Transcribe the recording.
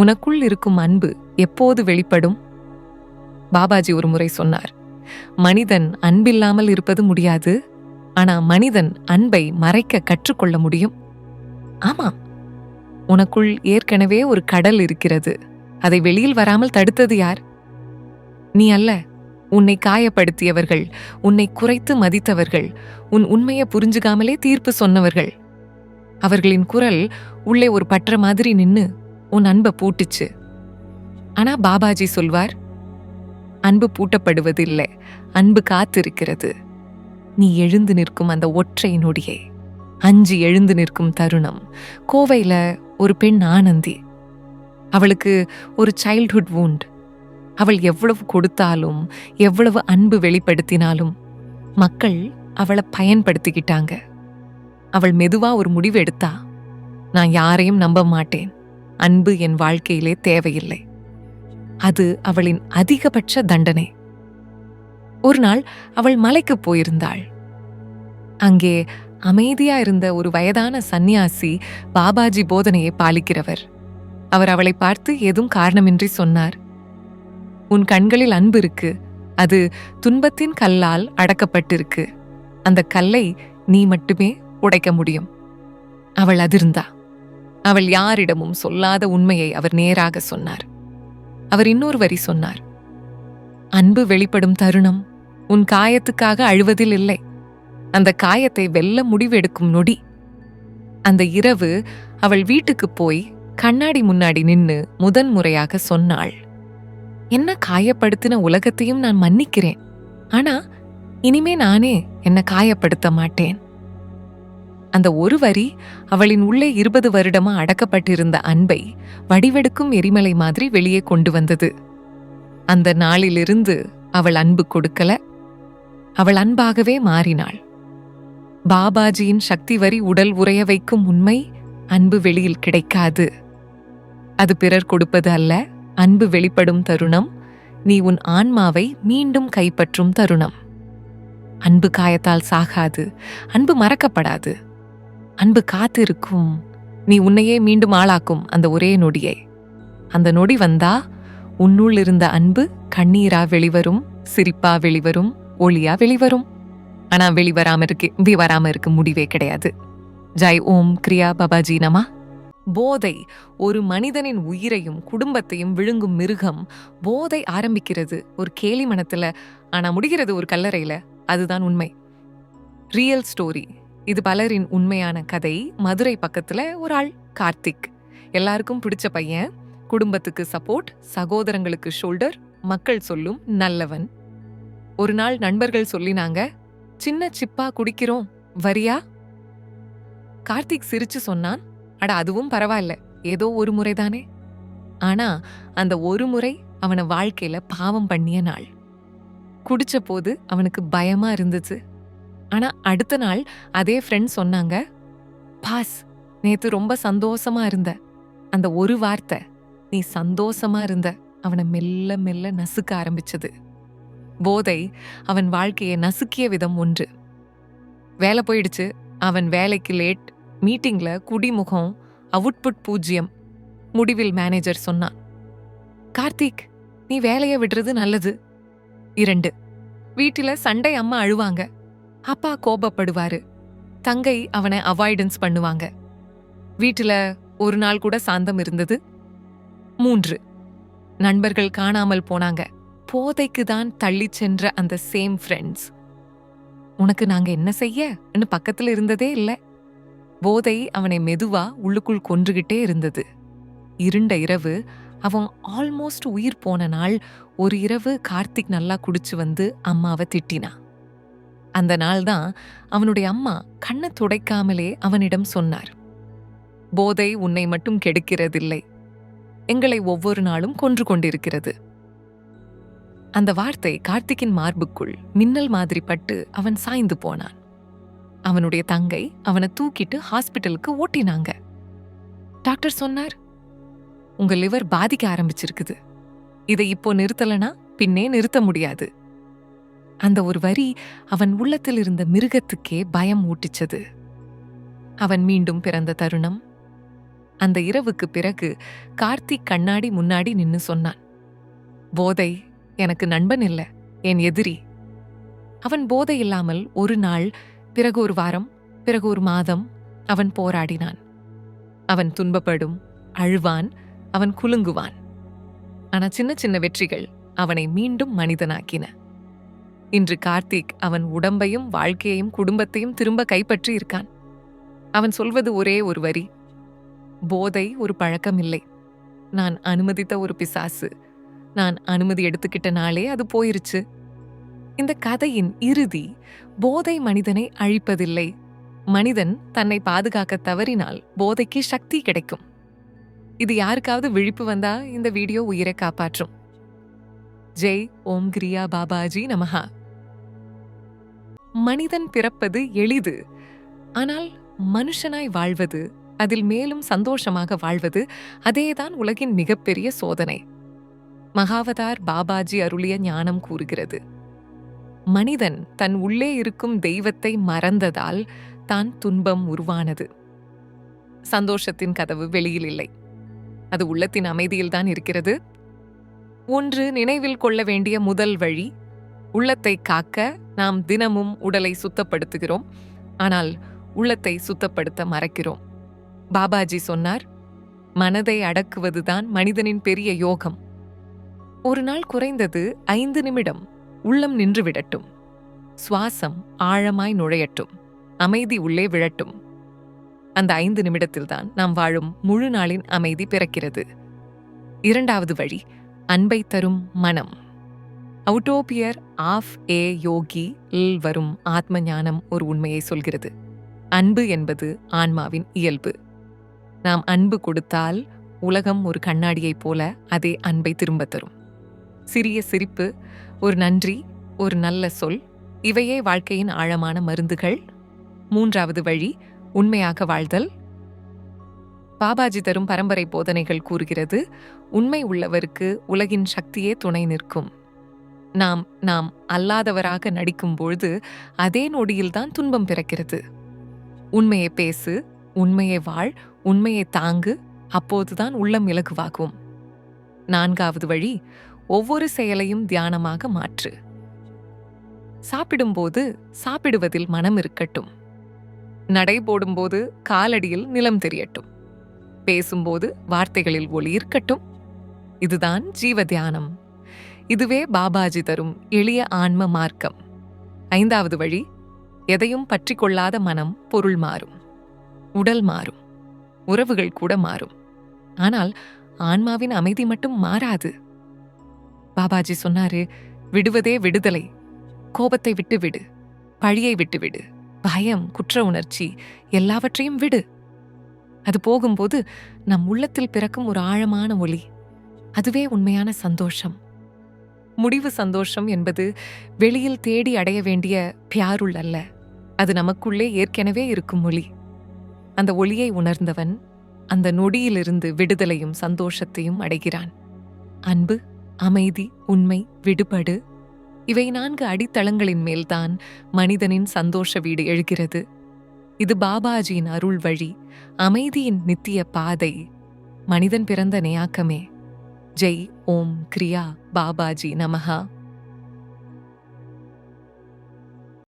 உனக்குள் இருக்கும் அன்பு எப்போது வெளிப்படும்? பாபாஜி ஒரு முறை சொன்னார் மனிதன் அன்பில்லாமல் இருப்பது முடியாது ஆனா மனிதன் அன்பை மறைக்க கற்றுக்கொள்ள முடியும். ஆமாம் உனக்குள் ஏற்கனவே ஒரு கடல் இருக்கிறது அதை வெளியில் வராமல் தடுத்தது யார்? நீ அல்ல உன்னை காயப்படுத்தியவர்கள் உன்னை குறைத்து மதித்தவர்கள் உன் உண்மையை புரிஞ்சுக்காமலே தீர்ப்பு சொன்னவர்கள். அவர்களின் குரல் உள்ளே ஒரு பற்ற மாதிரி நின்னு உன் அன்பை பூட்டுச்சு. ஆனா பாபாஜி சொல்வார் அன்பு பூட்டப்படுவதில்லை அன்பு காத்திருக்கிறது. நீ எழுந்து நிற்கும் அந்த ஒற்றை நொடியை. அஞ்சு எழுந்து நிற்கும் தருணம். கோவையில் ஒரு பெண் ஆனந்தி. அவளுக்கு ஒரு சைல்ட்ஹுட் வூண்ட் அவள் எவ்வளவு கொடுத்தாலும் எவ்வளவு அன்பு வெளிப்படுத்தினாலும் மக்கள் அவளை பயன்படுத்திக்கிட்டாங்க. அவள் மெதுவாக ஒரு முடிவு எடுத்தா நான் யாரையும் நம்ப மாட்டேன். அன்பு என் வாழ்க்கையிலே தேவையில்லை. அது அவளின் அதிகபட்ச தண்டனை. ஒரு நாள் அவள் மலைக்கு போயிருந்தாள். அங்கே அமைதியா இருந்த ஒரு வயதான சந்நியாசி பாபாஜி போதனையை பாலிக்கிறவர். அவர் அவளை பார்த்து ஏதும் காரணமின்றி சொன்னார். உன் கண்களில் அன்பு இருக்கு. அது துன்பத்தின் கல்லால் அடக்கப்பட்டிருக்கு. அந்த கல்லை நீ மட்டுமே உடைக்க முடியும். அவள் அதிர்ந்தா. அவள் யாரிடமும் சொல்லாத உண்மையை அவர் நேராக சொன்னார். அவர் இன்னொரு வரி சொன்னார். அன்பு வெளிப்படும் தருணம் உன் காயத்துக்காக அழுவதில் இல்லை. அந்த காயத்தை வெல்ல முடிவெடுக்கும் நொடி. அந்த இரவு அவள் வீட்டுக்கு போய் கண்ணாடி முன்னாடி நின்னு முதன் முறையாக சொன்னாள். என்ன காயப்படுத்தின உலகத்தையும் நான் மன்னிக்கிறேன். ஆனா இனிமே நானே என்ன காயப்படுத்த மாட்டேன். அந்த ஒரு வரி அவளின் உள்ளே இருபது வருடமா அடக்கப்பட்டிருந்த அன்பை வடிவெடுக்கும் எரிமலை மாதிரி வெளியே கொண்டு வந்தது. அந்த நாளிலிருந்து அவள் அன்பு கொடுக்கல. அவள் அன்பாகவே மாறினாள். பாபாஜியின் சக்தி வரி உடல் உறைய வைக்கும் உண்மை அன்பு வெளியில் கிடைக்காது. அது பிறர் கொடுப்பது அல்ல அன்பு வெளிப்படும் தருணம். நீ உன் ஆன்மாவை மீண்டும் கைப்பற்றும் தருணம். அன்பு காயத்தால் சாகாது அன்பு மறக்கப்படாது. அன்பு காத்து இருக்கும் நீ உன்னையே மீண்டும் ஆளாக்கும் அந்த ஒரே நொடியை. அந்த நொடி வந்தா உன்னுள் இருந்த அன்பு கண்ணீரா வெளிவரும் சிரிப்பா வெளிவரும் ஒளியா வெளிவரும். ஆனா வெளிவராம இருக்கு வி வராம இருக்கு முடிவே கிடையாது. ஜெய் ஓம் கிரியா பாபாஜி நமா. போதை ஒரு மனிதனின் உயிரையும் குடும்பத்தையும் விழுங்கும் மிருகம். போதை ஆரம்பிக்கிறது ஒரு கேலி மனத்துல ஆனா முடிகிறது ஒரு கல்லறையில. அதுதான் உண்மை. ரியல் ஸ்டோரி இது பலரின் உண்மையான கதை. மதுரை பக்கத்துல ஒரு ஆள் கார்த்திக். எல்லாருக்கும் பிடிச்ச பையன். குடும்பத்துக்கு சப்போர்ட் சகோதரங்களுக்கு ஷோல்டர் மக்கள் சொல்லும் நல்லவன். ஒரு நாள் நண்பர்கள் சொல்லினாங்க சின்ன சிப்பா குடிக்கிறோம். வரியா? கார்த்திக் சிரிச்சு சொன்னான் அட அதுவும் பரவாயில்ல. ஏதோ ஒரு முறைதானே ஆனா அந்த ஒரு முறை அவனை வாழ்க்கையில பாவம் பண்ணிய நாள். குடிச்ச போது அவனுக்கு பயமா இருந்துச்சு. ஆனா அடுத்த நாள் அதே ஃப்ரெண்ட் சொன்னாங்க பாஸ் நேத்து ரொம்ப சந்தோஷமா இருந்த. அந்த ஒரு வார்த்தை நீ சந்தோஷமா இருந்த. அவனை மெல்ல மெல்ல நசுக்க ஆரம்பிச்சது. போதை அவன் வாழ்க்கையை நசுக்கிய விதம் ஒன்று. வேலை போயிடுச்சு. அவன் வேலைக்கு லேட் மீட்டிங்ல குடிமுகம் அவுட்புட் பூஜ்ஜியம் முடிவில் மேனேஜர் சொன்னான். கார்த்திக் நீ வேலையை விடுறது நல்லது. இரண்டு வீட்டில் சண்டை அம்மா அழுவாங்க. அப்பா கோபப்படுவாரு. தங்கை அவனை அவாய்டன்ஸ் பண்ணுவாங்க. வீட்டில் ஒரு நாள் கூட சாந்தம் இருந்தது. மூன்று நண்பர்கள் காணாமல் போனாங்க. போதைக்கு தான் தள்ளிச் சென்ற அந்த சேம் ஃப்ரெண்ட்ஸ் உனக்கு நாங்க என்ன செய்ய? பக்கத்துல இருந்ததே இல்லை. போதை அவனை மெதுவா உள்ளுக்குள் கொன்றுகிட்டே இருந்தது. இருண்ட இரவு அவன் ஆல்மோஸ்ட் உயிர் போன நாள். ஒரு இரவு கார்த்திக் நல்லா குடிச்சு வந்து அம்மாவை திட்டினா அந்த நாள் தான் அவனுடைய அம்மா கண்ணை துடைக்காமலே அவனிடம் சொன்னார். போதை உன்னை மட்டும் கெடுக்கிறதில்லை. எங்களை ஒவ்வொரு நாளும் கொன்று கொண்டிருக்கிறது. அந்த வார்த்தை கார்த்திக்கின் மார்புக்குள் மின்னல் மாதிரி பட்டு அவன் சாய்ந்து போனான். அவனுடைய தங்கை அவனை தூக்கிட்டு ஹாஸ்பிட்டலுக்கு ஓட்டினாங்க. டாக்டர் சொன்னார் உங்க லிவர் பாதிக்க ஆரம்பிச்சிருக்குது. இதை இப்போ நிறுத்தலனா பின்னே நிறுத்த முடியாது. அந்த ஒரு வரி அவன் உள்ளத்தில் இருந்த மிருகத்துக்கே பயம் ஊட்டிச்சது. அவன் மீண்டும் பிறந்த தருணம். அந்த இரவுக்கு பிறகு கார்த்திக் கண்ணாடி முன்னாடி நின்னு சொன்னான். போதை எனக்கு நண்பன் இல்லை என் எதிரி. அவன் போதை இல்லாமல் ஒரு நாள் பிறகு ஒரு வாரம் பிறகு ஒரு மாதம் அவன் போராடினான். அவன் துன்பப்படும் அழுவான் அவன் குலுங்குவான். ஆனா சின்ன சின்ன வெற்றிகள் அவனை மீண்டும் மனிதனாக்கின. இன்று கார்த்திக் அவன் உடம்பையும் வாழ்க்கையையும் குடும்பத்தையும் திரும்ப கைப்பற்றி இருக்கான். அவன் சொல்வது ஒரே ஒரு வரி. போதை ஒரு பழக்கம் இல்லை நான் அனுமதித்த ஒரு பிசாசு. நான் அனுமதி எடுத்துக்கிட்ட நாளே அது போயிருச்சு. இந்த கதையின் இறுதி போதை மனிதனை அழிப்பதில்லை. மனிதன் தன்னை பாதுகாக்க தவறினால் போதைக்கு சக்தி கிடைக்கும். இது யாருக்காவது விழிப்பு வந்தா இந்த வீடியோ உயிரை காப்பாற்றும். ஜெய் ஓம் கிரியா பாபாஜி நமஹா. மனிதன் பிறப்பது எளிது ஆனால் மனுஷனாய் வாழ்வது அதில் மேலும் சந்தோஷமாக வாழ்வது அதேதான் உலகின் மிகப்பெரிய சோதனை. மகாவதார் பாபாஜி அருளிய ஞானம் கூறுகிறது. மனிதன் தன் உள்ளே இருக்கும் தெய்வத்தை மறந்ததால் தான் துன்பம் உருவானது. சந்தோஷத்தின் கதவு வெளியில் இல்லை. அது உள்ளத்தின் அமைதியில்தான் இருக்கிறது. ஒன்று நினைவில் கொள்ள வேண்டிய முதல் வழி உள்ளத்தை காக்க நாம் தினமும் உடலை சுத்தப்படுத்துகிறோம். ஆனால் உள்ளத்தை சுத்தப்படுத்த மறக்கிறோம். பாபாஜி சொன்னார் மனதை அடக்குவதுதான் மனிதனின் பெரிய யோகம். ஒரு நாள் குறைந்தது ஐந்து நிமிடம் உள்ளம் நின்று விடட்டும். சுவாசம் ஆழமாய் நுழையட்டும். அமைதி உள்ளே விழட்டும். அந்த ஐந்து நிமிடத்தில்தான் நாம் வாழும் முழு நாளின் அமைதி பிறக்கிறது. இரண்டாவது வழி அன்பை தரும் மனம். அவுட்டோபியர் ஆஃப் ஏ யோகி இல் வரும் ஆத்ம ஞானம் ஒரு உண்மையை சொல்கிறது. அன்பு என்பது ஆன்மாவின் இயல்பு. நாம் அன்பு கொடுத்தால் உலகம் ஒரு கண்ணாடியைப் போல அதே அன்பை திரும்பத் தரும். சிறிய சிரிப்பு ஒரு நன்றி ஒரு நல்ல சொல் இவையே வாழ்க்கையின் ஆழமான மருந்துகள். மூன்றாவது வழி உண்மையாக வாழ்தல். பாபாஜி தரும் பரம்பரை போதனைகள் கூறுகிறது உண்மை உள்ளவருக்கு உலகின் சக்தியே துணை நிற்கும். நாம் நாம் அல்லாதவராக நடிக்கும் பொழுது அதே நொடியில்தான் துன்பம் பிறக்கிறது. உண்மையை பேசு உண்மையை வாழ் உண்மையை தாங்கு அப்போதுதான் உள்ளம் இலகுவாகும். நான்காவது வழி ஒவ்வொரு செயலையும் தியானமாக மாற்று. சாப்பிடும்போது சாப்பிடுவதில் மனம் இருக்கட்டும். நடை போடும்போது காலடியில் நிலம் தெரியட்டும். பேசும்போது வார்த்தைகளில் ஒளி இருக்கட்டும். இதுதான் ஜீவ தியானம். இதுவே பாபாஜி தரும் எளிய ஆன்ம மார்க்கம். ஐந்தாவது வழி எதையும் பற்றி கொள்ளாத மனம் பொருள் மாறும். உடல் மாறும். உறவுகள் கூட மாறும். ஆனால் ஆன்மாவின் அமைதி மட்டும் மாறாது. பாபாஜி சொன்னாரு விடுவதே விடுதலை. கோபத்தை விட்டு விடு பழியை விட்டு விடு பயம் குற்ற உணர்ச்சி எல்லாவற்றையும் விடு. அது போகும்போது நம் உள்ளத்தில் பிறக்கும் ஒரு ஆழமான ஒளி. அதுவே உண்மையான சந்தோஷம். முடிவு சந்தோஷம் என்பது வெளியில் தேடி அடைய வேண்டிய பியாருள் அல்ல. அது நமக்குள்ளே ஏற்கனவே இருக்கும் ஒளி. அந்த ஒளியை உணர்ந்தவன் அந்த நொடியிலிருந்து விடுதலையும் சந்தோஷத்தையும் அடைகிறான். அன்பு அமைதி உண்மை விடுபடு இவை நான்கு அடித்தளங்களின் மேல்தான் மனிதனின் சந்தோஷ வீடு எழுகிறது. இது பாபாஜியின் அருள் வழி அமைதியின் நித்திய பாதை மனிதன் பிறந்த நேயாக்கமே. ஜெய் ஓம் கிரியா பாபாஜி நமஹா